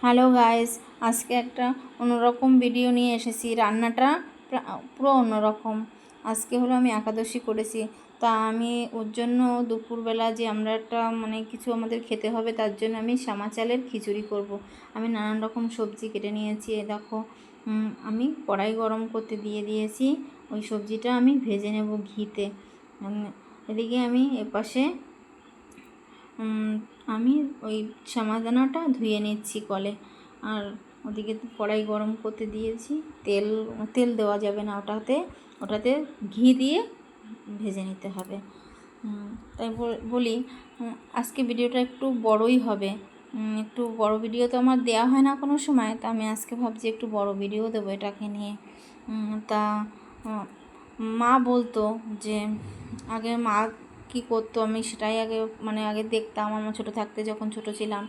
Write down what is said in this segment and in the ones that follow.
Hello guys, আজকে একটা অন্যরকম ভিডিও নিয়ে এসেছি। রান্নাটা প্রা- অন্যরকম। আজকে হলো আমি একাদশী করেছি। তা আমি ওর জন্য দুপুরবেলা যে আমরা একটা মানে কিছু আমাদের খেতে হবে, তার জন্য আমি শ্যামা চালের খিচুড়ি করব। আমি নানান রকম সবজি কেটে নিয়েছি। দেখো আমি কড়াই গরম করতে দিয়ে দিয়েছি। ওই সবজিটা আমি ভেজে নেব ঘিতে। এদিকে আমি এপাশে আমি ওই সামাদানাটা ধুয়ে নিচ্ছি কলে। আর ওদিকে কড়াই গরম করতে দিয়েছি। তেল তেল দেওয়া যাবে না ওটাতে। ওটাতে ঘি দিয়ে ভেজে নিতে হবে। তাই বলি আজকে ভিডিওটা একটু বড়ই হবে। একটু বড় ভিডিও তো আমার দেওয়া হয় না কোনো সময়। তা আমি আজকে ভাবছি একটু বড় ভিডিও দেবো এটাকে নিয়ে। তা মা বলতো যে, আগে মা কী করতো আমি সেটাই আগে মানে আগে দেখতাম। আমার ছোটো থাকতে যখন ছোটো ছিলাম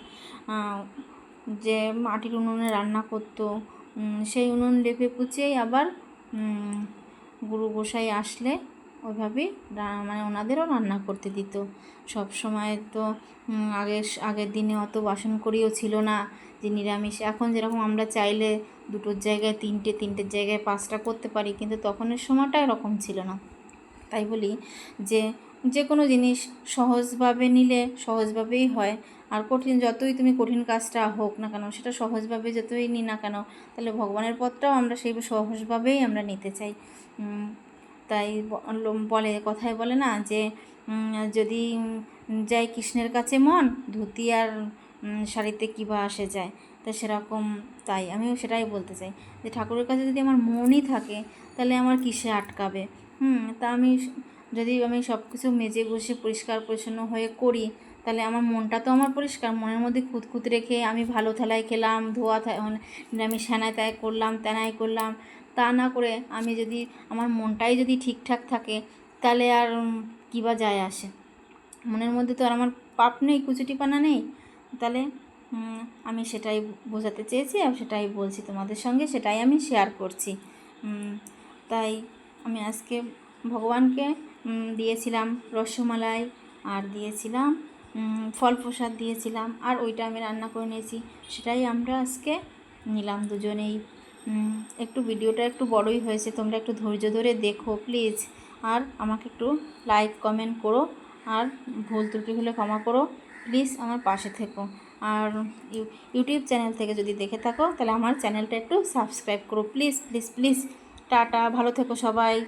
যে মাটির উনুনে রান্না করতো সেই উনুন লেপে পুচেই আবার গুরু গোসাই আসলে ওইভাবেই মানে ওনাদেরও রান্না করতে দিত। সব সময় তো আগের আগের দিনে অত বাসন করিও ছিল না, যে নিরামিষ। এখন যেরকম আমরা চাইলে দুটোর জায়গায় তিনটে, তিনটের জায়গায় পাঁচটা করতে পারি, কিন্তু তখনের সময়টা এরকম ছিল না। তাই বলি যে যে কোনো জিনিস সহজভাবে নিলে সহজভাবেই হয়। আর কঠিন, যতই তুমি কঠিন কাজটা হোক না কেন, সেটা সহজভাবে যতই নিই না কেন, তাহলে ভগবানের পথটাও আমরা সেই সহজভাবেই আমরা নিতে চাই। তাই বলে, কথায় বলে না যে যদি যাই কৃষ্ণের কাছে মন, ধুতি আর শাড়িতে কী বা আসে যায়, তা সেরকম তাই, আমিও সেটাই বলতে চাই। যে ঠাকুরের কাছে যদি আমার মনই থাকে, তাহলে আমার কিসে আটকাবে? হুম, তা আমি যদি আমি সব কিছু মেজে গুছিয়ে পরিষ্কার পরিচ্ছন্ন হয়ে করি, তাহলে আমার মনটা তো আমার পরিষ্কার। মনের মধ্যে খুঁতখুত রেখে আমি ভালো থালায় খেলাম, ধোয়া থা- মানে সানায় তাই করলাম তেনাই করলাম, তা না করে আমি যদি আমার মনটাই যদি ঠিকঠাক থাকে, তাহলে আর কী বা যায় আসে? মনের মধ্যে তো আর আমার পাপ নেই, কুচুটিপানা নেই। তাহলে আমি সেটাই বোঝাতে চেয়েছি আর সেটাই বলছি তোমাদের সঙ্গে, সেটাই আমি শেয়ার করছি। তাই আমি আজকে ভগবানকে দিয়েছিলাম রসমালাই আর দিয়েছিলাম ফল প্রসাদ দিয়েছিলাম, আর ওইটা আমি রান্না করে নিয়েছি। সেটাই আমরা আজকে নিলাম দুজনেই। একটু ভিডিওটা একটু বড়ই হয়েছে, তোমরা একটু ধৈর্য ধরে দেখো প্লিজ। আর আমাকে একটু লাইক, কমেন্ট করো, আর ভুল ত্রুটি হলে ক্ষমা করো। প্লিজ আমার পাশে থেকো। আর ইউ- ইউটিউব চ্যানেল থেকে যদি দেখে থাকো, তাহলে আমার চ্যানেলটা একটু সাবস্ক্রাইব করো। Please please please. টাটা, ভালো থেকো সবাই।